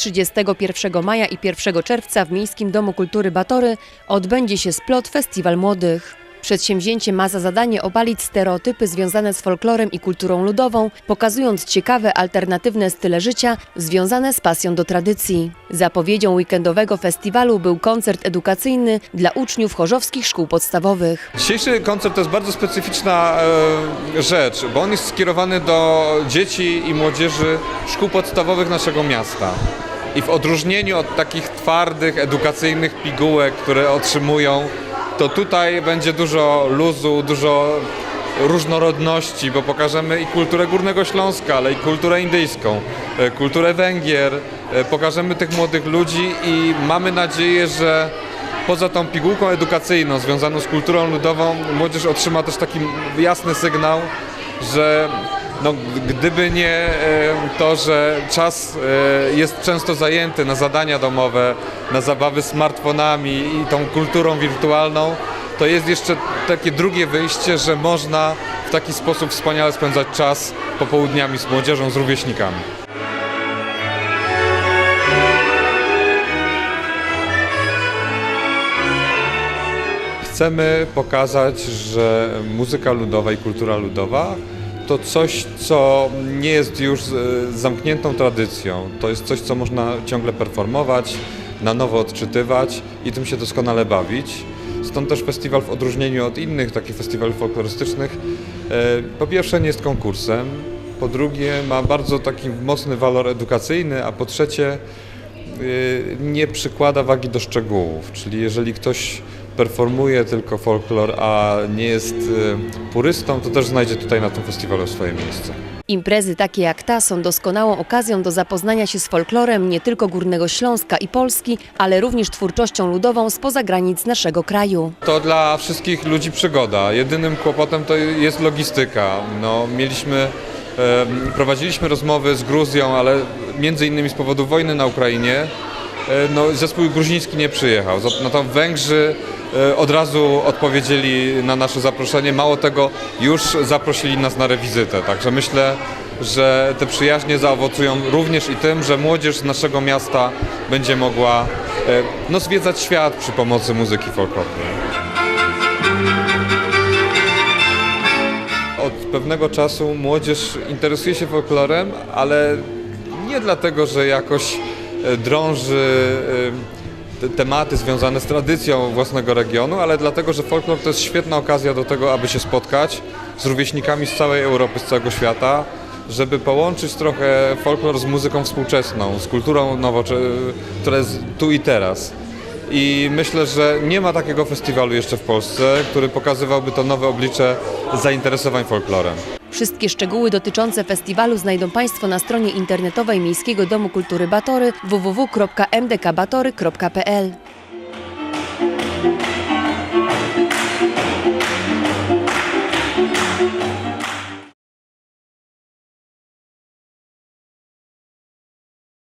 31 maja i 1 czerwca w Miejskim Domu Kultury Batory odbędzie się Splot Festiwal Młodych. Przedsięwzięcie ma za zadanie obalić stereotypy związane z folklorem i kulturą ludową, pokazując ciekawe, alternatywne style życia związane z pasją do tradycji. Zapowiedzią weekendowego festiwalu był koncert edukacyjny dla uczniów chorzowskich szkół podstawowych. Dzisiejszy koncert to jest bardzo specyficzna e, rzecz, bo on jest skierowany do dzieci i młodzieży szkół podstawowych naszego miasta. I w odróżnieniu od takich twardych, edukacyjnych pigułek, które otrzymują, to tutaj będzie dużo luzu, dużo różnorodności, bo pokażemy i kulturę Górnego Śląska, ale i kulturę indyjską, e, kulturę Węgier, e, pokażemy tych młodych ludzi i mamy nadzieję, że poza tą pigułką edukacyjną związaną z kulturą ludową, młodzież otrzyma też taki jasny sygnał, że no, gdyby nie to, że czas e, jest często zajęty na zadania domowe, na zabawy smartfonami i tą kulturą wirtualną, to jest jeszcze takie drugie wyjście, że można w taki sposób wspaniale spędzać czas popołudniami z młodzieżą, z rówieśnikami. Chcemy pokazać, że muzyka ludowa i kultura ludowa to coś, co nie jest już e, zamkniętą tradycją. To jest coś, co można ciągle performować, na nowo odczytywać i tym się doskonale bawić. Stąd też festiwal w odróżnieniu od innych takich festiwali folklorystycznych e, po pierwsze nie jest konkursem, po drugie ma bardzo taki mocny walor edukacyjny, a po trzecie y, nie przykłada wagi do szczegółów. Czyli jeżeli ktoś performuje tylko folklor, a nie jest y, purystą, to też znajdzie tutaj na tym festiwalu swoje miejsce. Imprezy takie jak ta są doskonałą okazją do zapoznania się z folklorem nie tylko Górnego Śląska i Polski, ale również twórczością ludową spoza granic naszego kraju. To dla wszystkich ludzi przygoda. Jedynym kłopotem to jest logistyka. No, mieliśmy, prowadziliśmy rozmowy z Gruzją, ale między innymi z powodu wojny na Ukrainie e, no, zespół gruziński nie przyjechał. No to Węgrzy od razu odpowiedzieli na nasze zaproszenie. Mało tego, już zaprosili nas na rewizytę. Także myślę, że te przyjaźnie zaowocują również i tym, że młodzież z naszego miasta będzie mogła e, no, zwiedzać świat przy pomocy muzyki folklornej. Od pewnego czasu młodzież interesuje się folklorem, ale nie dlatego, że jakoś e, drąży e, tematy związane z tradycją własnego regionu, ale dlatego, że folklor to jest świetna okazja do tego, aby się spotkać z rówieśnikami z całej Europy, z całego świata, żeby połączyć trochę folklor z muzyką współczesną, z kulturą nowocze- która jest tu i teraz. I myślę, że nie ma takiego festiwalu jeszcze w Polsce, który pokazywałby to nowe oblicze zainteresowań folklorem. Wszystkie szczegóły dotyczące festiwalu znajdą Państwo na stronie internetowej Miejskiego Domu Kultury Batory www.mdkbatory.pl.